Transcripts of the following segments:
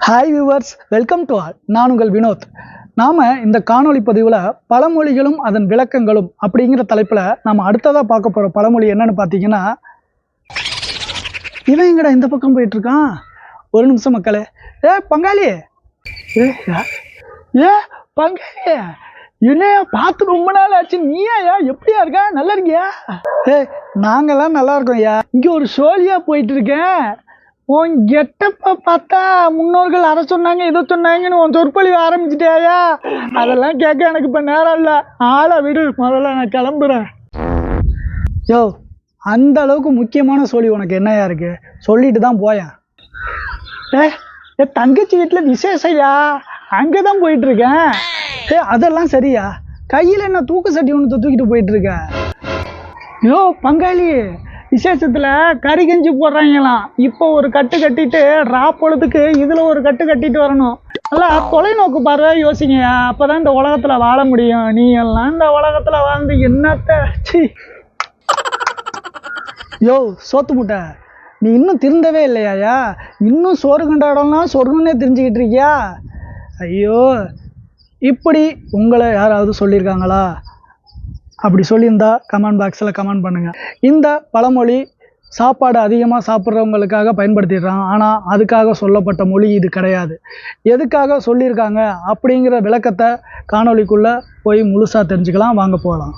Hi viewers welcome to all நான் உங்கள் வினோத். நாம் இந்த காணொளி பதிவில் பழமொழிகளும் அதன் விளக்கங்களும் அப்படிங்கிற தலைப்பில் நம்ம அடுத்ததாக பார்க்க போகிற பழமொழி என்னன்னு பார்த்தீங்கன்னா இவன் எங்கடா இந்த பக்கம் போயிட்டுருக்கான்? ஒரு நிமிஷம் மக்களே. ஏ பங்காளி! ஏ ஏ பங்காளி! என்னையா பார்த்து ரொம்ப நாள் ஆச்சு. நீயாயா எப்படியா இருக்க? நல்லா இருக்கியா? ஏ நாங்கள்லாம் நல்லா இருக்கோம் ஐயா இங்கே ஒரு சோழியாக போயிட்டு இருக்கேன் உன் கெட்டப்ப பார்த்தா முன்னோர்கள் அதை சொன்னாங்க இதை சொன்னாங்கன்னு உன் சொற்பொழிவு ஆரம்பிச்சிட்டாயா அதெல்லாம் கேட்க எனக்கு இப்போ நேரம் இல்லை. ஆளை விடு முதல்ல நான் கிளம்புறேன். யோ அந்த அளவுக்கு முக்கியமான சொல்லி உனக்கு என்னையா இருக்கு? சொல்லிட்டு தான் போயேன். ஏ தங்கச்சி வீட்டில் விசேஷையா அங்கே தான் போயிட்டு இருக்கேன் ஏ அதெல்லாம் சரியா? கையில் என்ன தூக்கு சட்டி ஒன்று தூக்கிட்டு போயிட்டு இருக்க யோ பங்காளி விசேஷத்தில் கறி கஞ்சி போடுறாங்களாம். இப்போ ஒரு கட்டு கட்டிட்டு ரா பொழுதுக்கு இதில் ஒரு கட்டு கட்டிட்டு வரணும். நல்லா தொலைநோக்கு பார்வை யோசிங்க. அப்போ தான் இந்த உலகத்தில் வாழ முடியும். நீ எல்லாம் இந்த உலகத்தில் வாழ்ந்து என்னத்த? யோ சோத்து முட்டை. நீ இன்னும் திருந்தவே இல்லையாயா? இன்னும் சோறு கண்ட இடம்லாம் சொர்க்கம்னே தெரிஞ்சுக்கிட்டு இருக்கியா? ஐயோ இப்படி உங்களை யாராவது சொல்லியிருக்காங்களா? அப்படி சொல்லியிருந்தா கமெண்ட் பாக்ஸில் கமெண்ட் பண்ணுங்கள் இந்த பழமொழி சாப்பாடு அதிகமாக சாப்பிட்றவங்களுக்காக பயன்படுத்திடுறான். ஆனால் அதுக்காக சொல்லப்பட்ட மொழி இது கிடையாது. எதுக்காக சொல்லியிருக்காங்க அப்படிங்கிற விளக்கத்தை காணொளிக்குள்ளே போய் முழுசாக தெரிஞ்சுக்கலாம். வாங்க போகலாம்.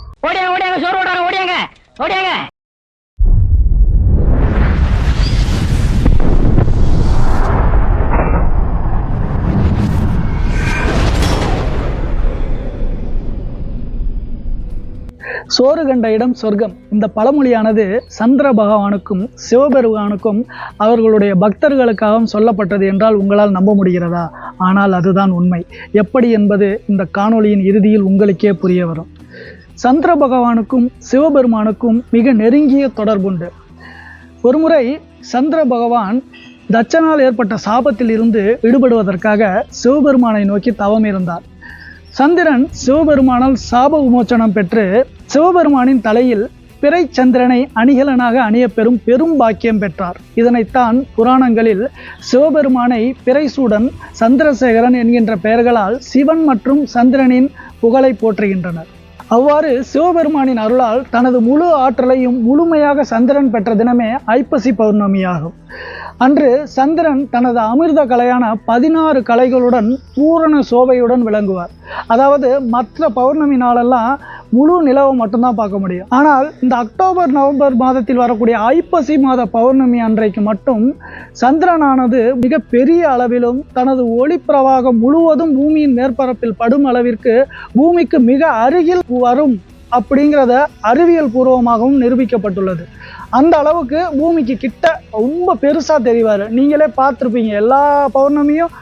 சோறு கண்ட இடம் சொர்க்கம். இந்த பழமொழியானது சந்திர பகவானுக்கும் சிவபெருமானுக்கும் அவர்களுடைய பக்தர்களுக்காகவும் சொல்லப்பட்டது என்றால் உங்களால் நம்ப முடிகிறதா? ஆனால் அதுதான் உண்மை. எப்படி என்பது இந்த காணொளியின் இறுதியில் உங்களுக்கே புரிய வரும். சந்திர பகவானுக்கும் சிவபெருமானுக்கும் மிக நெருங்கிய தொடர்புண்டு. ஒருமுறை சந்திர பகவான் தட்சனால் ஏற்பட்ட சாபத்தில் இருந்து விடுபடுவதற்காக சிவபெருமானை நோக்கி தவம் இருந்தார் சந்திரன் சிவபெருமானால் சாப விமோச்சனம் பெற்று சிவபெருமானின் தலையில் பிறை சந்திரனை அணிகலனாக அணியப்பெறும் பெரும் பாக்கியம் பெற்றார். இதனைத்தான் புராணங்களில் சிவபெருமானை பிறைசூடன் சந்திரசேகரன் என்கின்ற பெயர்களால் சிவன் மற்றும் சந்திரனின் புகழை போற்றுகின்றனர். அவ்வாறு சிவபெருமானின் அருளால் தனது முழு ஆற்றலையும் முழுமையாக சந்திரன் பெற்ற தினமே ஐப்பசி பௌர்ணமியாகும். அன்று சந்திரன் தனது அமிர்த கலையான பதினாறு கலைகளுடன் பூரண சோபையுடன் விளங்குவார். அதாவது மற்ற பௌர்ணமி நாளெல்லாம் முழு நிலவை மட்டும்தான் பார்க்க முடியும். ஆனால் இந்த அக்டோபர் நவம்பர் மாதத்தில் வரக்கூடிய ஐப்பசி மாத பௌர்ணமி அன்றைக்கு மட்டும் சந்திரனானது மிக பெரிய அளவிலும் தனது ஒளி பிரவாகம் முழுவதும் பூமியின் மேற்பரப்பில் படும் அளவிற்கு பூமிக்கு மிக அருகில் வரும் அப்படிங்கிறத அறிவியல் பூர்வமாகவும் நிரூபிக்கப்பட்டுள்ளது. அந்த அளவுக்கு பூமிக்கு கிட்ட ரொம்ப பெருசாக தெரிவார். நீங்களே பார்த்துருப்பீங்க. எல்லா பௌர்ணமியும்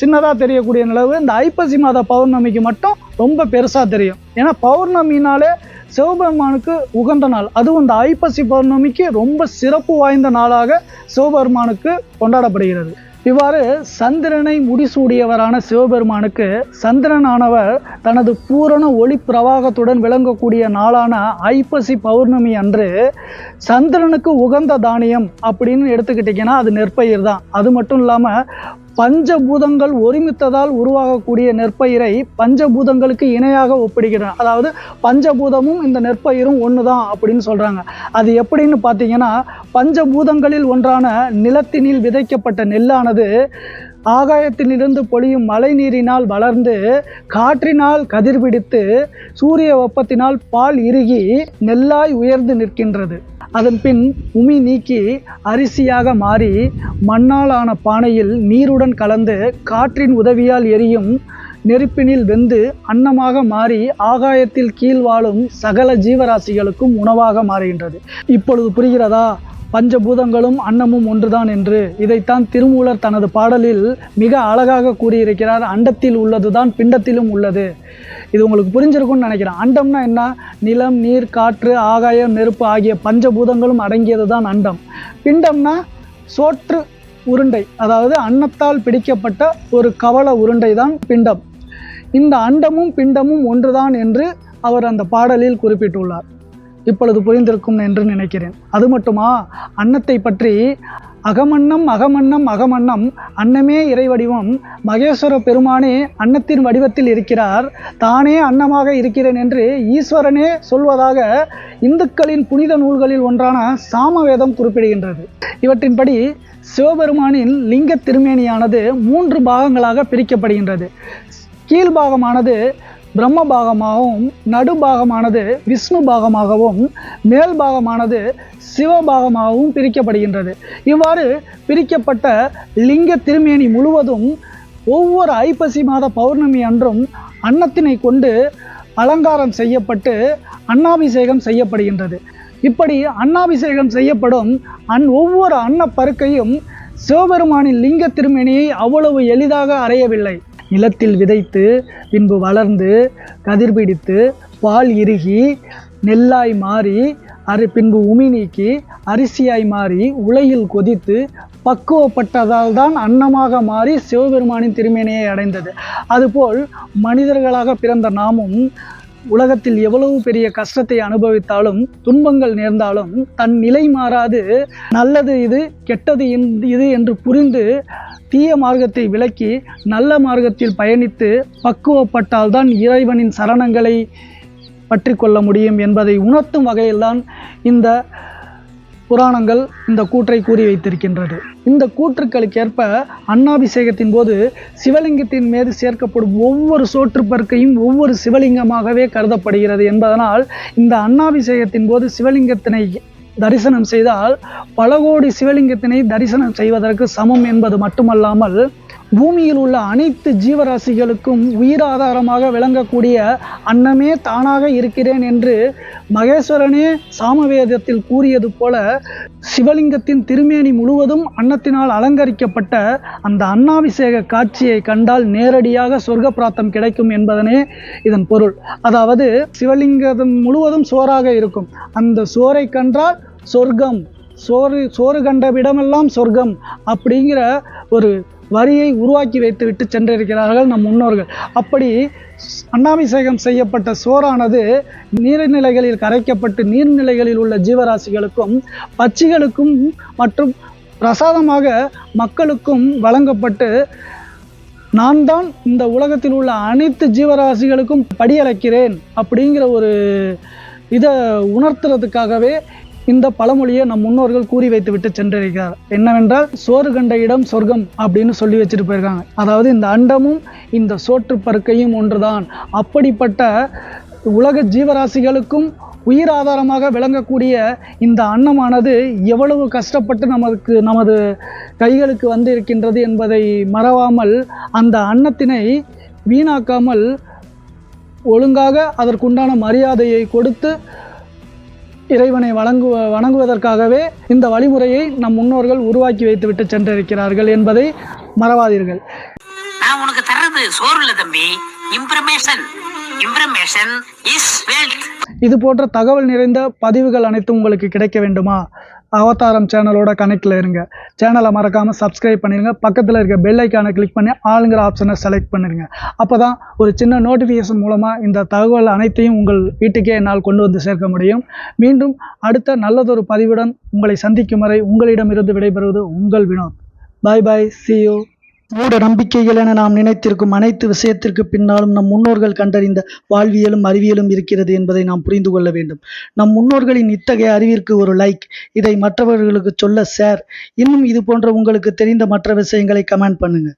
சின்னதாக தெரியக்கூடிய நிலவு இந்த ஐப்பசி மாத பௌர்ணமிக்கு மட்டும் ரொம்ப பெருசாக தெரியும். ஏன்னா பௌர்ணமினாலே சிவபெருமானுக்கு உகந்த நாள். அதுவும் இந்த ஐப்பசி பௌர்ணமிக்கு ரொம்ப சிறப்பு வாய்ந்த நாளாக சிவபெருமானுக்கு கொண்டாடப்படுகிறது. இவ்வாறு சந்திரனை முடிசூடியவரான சிவபெருமானுக்கு சந்திரனானவர் தனது பூரண ஒளி பிரவாகத்துடன் விளங்கக்கூடிய நாளான ஐப்பசி பௌர்ணமி அன்று சந்திரனுக்கு உகந்த தானியம் அப்படின்னு எடுத்துக்கிட்டிங்கன்னா அது நெற்பயிர் தான். அது மட்டும் இல்லாமல் பஞ்சபூதங்கள் ஒருமித்ததால் உருவாகக்கூடிய நெற்பயிரை பஞ்சபூதங்களுக்கு இணையாக ஒப்பிடுகிறார் அதாவது பஞ்சபூதமும் இந்த நெற்பயிரும் ஒன்று தான் அப்படின்னு சொல்கிறாங்க அது எப்படின்னு பார்த்தீங்கன்னா பஞ்சபூதங்களில் ஒன்றான நிலத்தினில் விதைக்கப்பட்ட நெல்லானது ஆகாயத்திலிருந்து பொழியும் மழை நீரினால் வளர்ந்து காற்றினால் கதிர்பிடித்து சூரிய வெப்பத்தினால் பால் இறுகி நெல்லாய் உயர்ந்து நிற்கின்றது. அதன் பின் உமி நீக்கி அரிசியாக மாறி மண்ணால் ஆன பானையில் நீருடன் கலந்து காற்றின் உதவியால் எரியும் நெருப்பினில் வெந்து அன்னமாக மாறி ஆகாயத்தில் கீழ் வாழும் சகல ஜீவராசிகளுக்கும் உணவாக மாறுகின்றது. இப்பொழுது புரிகிறதா? பஞ்சபூதங்களும் அன்னமும் ஒன்றுதான் என்று. இதைத்தான் திருமூலர் தனது பாடலில் மிக அழகாக கூறியிருக்கிறார். அண்டத்தில் உள்ளதுதான் பிண்டத்திலும் உள்ளது. இது உங்களுக்கு புரிஞ்சிருக்கும்னு நினைக்கிறேன். அண்டம்னா என்ன? நிலம் நீர் காற்று ஆகாயம் நெருப்பு ஆகிய பஞ்சபூதங்களும் அடங்கியது தான் அண்டம். பிண்டம்னா சோற்று உருண்டை அதாவது அன்னத்தால் பிடிக்கப்பட்ட ஒரு கவள உருண்டை தான் பிண்டம். இந்த அண்டமும் பிண்டமும் ஒன்றுதான் என்று அவர் அந்த பாடலில் குறிப்பிட்டுள்ளார். இப்பொழுது புரிந்திருக்கும் என்று நினைக்கிறேன். அது மட்டுமா? அன்னத்தை பற்றி அகமன்னம் அகமன்னம் அகமன்னம் அன்னமே இறைவடிவம். மகேஸ்வர பெருமானே அன்னத்தின் வடிவத்தில் இருக்கிறார். தானே அன்னமாக இருக்கிறேன் என்று ஈஸ்வரனே சொல்வதாக இந்துக்களின் புனித நூல்களில் ஒன்றான சாமவேதம் குறிப்பிடுகின்றது. இவற்றின்படி சிவபெருமானின் லிங்க திருமேனியானது மூன்று பாகங்களாக பிரிக்கப்படுகின்றது. கீழ்பாகமானது பிரம்ம பாகமாகவும் நடுபாகமானது விஷ்ணு பாகமாகவும் மேல் பாகமானது சிவபாகமாகவும் பிரிக்கப்படுகின்றது. இவ்வாறு பிரிக்கப்பட்ட லிங்க திருமேனி முழுவதும் ஒவ்வொரு ஐப்பசி மாத பௌர்ணமி அன்றும் அன்னத்தினை கொண்டு அலங்காரம் செய்யப்பட்டு அன்னாபிஷேகம் செய்யப்படுகின்றது. இப்படி அன்னாபிஷேகம் செய்யப்படும் அன் ஒவ்வொரு அன்னப்பருக்கையும் சிவபெருமானின் லிங்க திருமேனியை அவ்வளவு எளிதாக அறையவில்லை. நிலத்தில் விதைத்து பின்பு வளர்ந்து கதிர் பிடித்து பால் இறுகி நெல்லாய் மாறி அரி பின்பு உமி நீக்கி அரிசியாய் மாறி உலையில் கொதித்து பக்குவப்பட்டதால் தான் அன்னமாக மாறி சிவபெருமானின் திருமேனியை அடைந்தது. அதுபோல் மனிதர்களாக பிறந்த நாமும் உலகத்தில் எவ்வளவு பெரிய கஷ்டத்தை அனுபவித்தாலும் துன்பங்கள் நேர்ந்தாலும் தன் நிலை மாறாது நல்லது இது கெட்டது இது என்று புரிந்து தீய மார்க்கத்தை விலக்கி நல்ல மார்க்கத்தில் பயணித்து பக்குவப்பட்டால்தான் இறைவனின் சரணங்களை பற்றி கொள்ள முடியும் என்பதை உணர்த்தும் வகையில்தான் இந்த புராணங்கள் இந்த கூற்றை கூறி வைத்திருக்கின்றது. இந்த கூற்றுக்களுக்கேற்ப அன்னாபிஷேகத்தின் போது சிவலிங்கத்தின் மீது சேர்க்கப்படும் ஒவ்வொரு சோற்று பருக்கையும் ஒவ்வொரு சிவலிங்கமாகவே கருதப்படுகிறது என்பதனால் இந்த அன்னாபிஷேகத்தின் போது சிவலிங்கத்தினை தரிசனம் செய்தால் பல கோடி சிவலிங்கத்தினை தரிசனம் செய்வதற்கு சமம் என்பது மட்டுமல்லாமல் பூமியில் உள்ள அனைத்து ஜீவராசிகளுக்கும் உயிராதாரமாக விளங்கக்கூடிய அன்னமே தானாக இருக்கிறேன் என்று மகேஸ்வரனே சாமவேதத்தில் கூறியது போல சிவலிங்கத்தின் திருமேனி முழுவதும் அன்னத்தினால் அலங்கரிக்கப்பட்ட அந்த அன்னாபிஷேக காட்சியை கண்டால் நேரடியாக சொர்க்க பிராப்தம் கிடைக்கும் என்பதனே இதன் பொருள். அதாவது சிவலிங்கம் முழுவதும் சோறாக இருக்கும். அந்த சோரை கண்டால் சொர்க்கம் சோறு சோறு கண்ட விடமெல்லாம் சொர்க்கம் அப்படிங்கிற ஒரு வரியை உருவாக்கி வைத்துவிட்டு சென்றிருக்கிறார்கள் நம் முன்னோர்கள். அப்படி அண்ணாபிஷேகம் செய்யப்பட்ட சோறானது நீர்நிலைகளில் கரைக்கப்பட்டு நீர்நிலைகளில் உள்ள ஜீவராசிகளுக்கும் பட்சிகளுக்கும் மற்றும் பிரசாதமாக மக்களுக்கும் வழங்கப்பட்டு நான் தான் இந்த உலகத்தில் உள்ள அனைத்து ஜீவராசிகளுக்கும் படியளக்கிறேன் அப்படிங்கிற ஒரு இதை உணர்த்துறதுக்காகவே இந்த பழமொழியை நம் முன்னோர்கள் கூறி வைத்து விட்டு சென்றிருக்கிறார். என்னவென்றால் சோறு கண்ட இடம் சொர்க்கம் அப்படின்னு சொல்லி வச்சுட்டு போயிருக்காங்க. அதாவது இந்த அண்டமும் இந்த சோற்று பருக்கையும் ஒன்றுதான். அப்படிப்பட்ட உலக ஜீவராசிகளுக்கும் உயிர் ஆதாரமாக விளங்கக்கூடிய இந்த அன்னமானது எவ்வளவு கஷ்டப்பட்டு நமக்கு நமது கைகளுக்கு வந்து இருக்கின்றது என்பதை மறவாமல் அந்த அன்னத்தினை வீணாக்காமல் ஒழுங்காக அதற்குண்டான மரியாதையை கொடுத்து இறைவனை வணங்குவ வணங்குவதற்காகவே இந்த வழிமுறையை நம் முன்னோர்கள் உருவாக்கி வைத்துவிட்டு சென்றிருக்கிறார்கள் என்பதை மறவாதீர்கள். நான் உனக்கு தர்றது சோறு இல்ல தம்பி. இம்ப்ரமேஷன் இம்ப்ரமேஷன் இஸ் வெல்த் இது போன்ற தகவல் நிறைந்த பதிவுகள் அனைத்தும் உங்களுக்கு கிடைக்க வேண்டுமா? அவதாரம் சேனலோட கனெக்டில் இருங்க. சேனலை மறக்காமல் சப்ஸ்கிரைப் பண்ணிடுங்க பக்கத்தில் இருக்க பெல் ஐக்கானை கிளிக் பண்ணி ஆளுங்கிற ஆப்ஷனை செலக்ட் பண்ணிடுங்க அப்போ தான் ஒரு சின்ன நோட்டிஃபிகேஷன் மூலமாக இந்த தகவல் அனைத்தையும் உங்கள் வீட்டுக்கே என்னால் கொண்டு வந்து சேர்க்க முடியும். மீண்டும் அடுத்த நல்லதொரு பதிவுடன் உங்களை சந்திக்கும் வரை உங்களிடமிருந்து விடைபெறுவது உங்கள் Vinod. Bye bye see you மூட நம்பிக்கைகள் என நாம் நினைத்திருக்கும் அனைத்து விஷயத்திற்கு பின்னாலும் நம் முன்னோர்கள் கண்டறிந்த வாழ்வியலும் அறிவியலும் இருக்கிறது என்பதை நாம் புரிந்து கொள்ள வேண்டும். நம் முன்னோர்களின் இத்தகைய அறிவிற்கு ஒரு லைக் இதை மற்றவர்களுக்கு சொல்ல ஷேர் இன்னும் இது போன்ற உங்களுக்கு தெரிந்த மற்ற விஷயங்களை கமெண்ட் பண்ணுங்க.